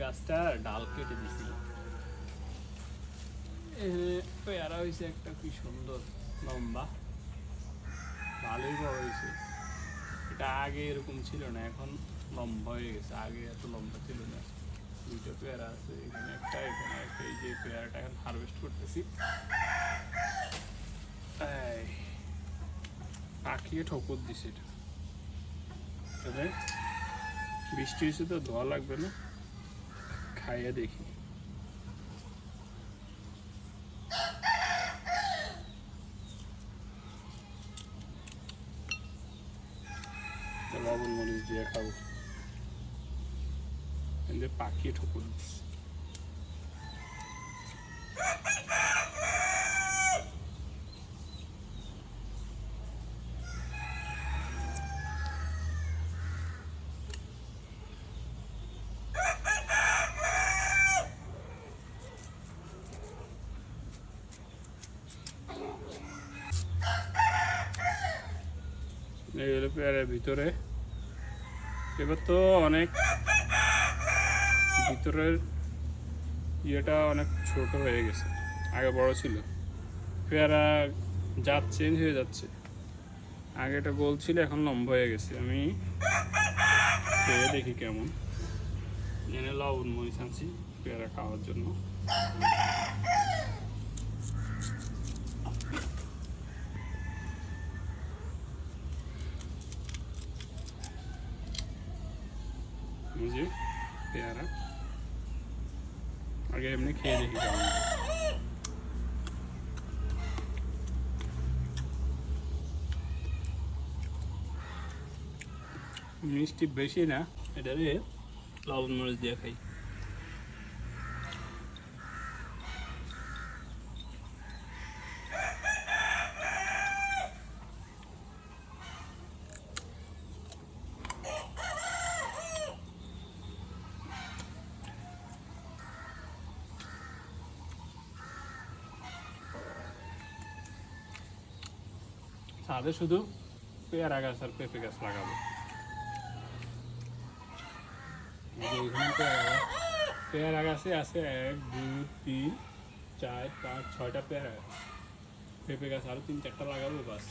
গাছটা ডাল কেটে দিছিল পেয়ারা হয়েছে একটা কি সুন্দর লম্বা। ভালোই বড় হয়েছে এটা আগে এরকম ছিল না, এখন লম্বা হয়ে গেছে। আগে এত লম্বা ছিল না। দুটো পেয়ারা আছে, এখানে একটা এখানে একটা। এই যে পেয়ারাটা এখন হারভেস্ট করতেছি। পাখিয়ে ঠোকর দিছে এটা। বৃষ্টি হয়েছে তো, ধোয়া লাগবে না। খাইয়ে দেখি। লবণ মরিচ দিয়ে খাব। পাখি ঠুকুর দিচ্ছে। এই হলো পেয়ারের ভিতরে। এবার তো অনেক ভিতরের ইয়েটা অনেক ছোট হয়ে গেছে, আগে বড় ছিল। পেয়ারা জাত চেঞ্জ হয়ে যাচ্ছে। আগে এটা গোল ছিল, এখন লম্বা হয়ে গেছে। আমি দেখি কেমন। এনে লবণ মরিচ আনছি পেয়ারা খাওয়ার জন্য। এই যে পেয়ারা আগে এমনি খেয়ে দেখি মিষ্টি বেশি না এটারে লবণ মরিচ দিয়ে খাই ছাদে শুধু পেয়ারা গাছ আর পেঁপে গাছ লাগাবো। পেয়ারা গাছে। আছে এক, দুই, তিন, চার, পাঁচ, ছয়টা পেয়ারা গাছ। পেঁপে গাছ আরও তিন, চারটা লাগাবো বাস।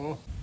Oh.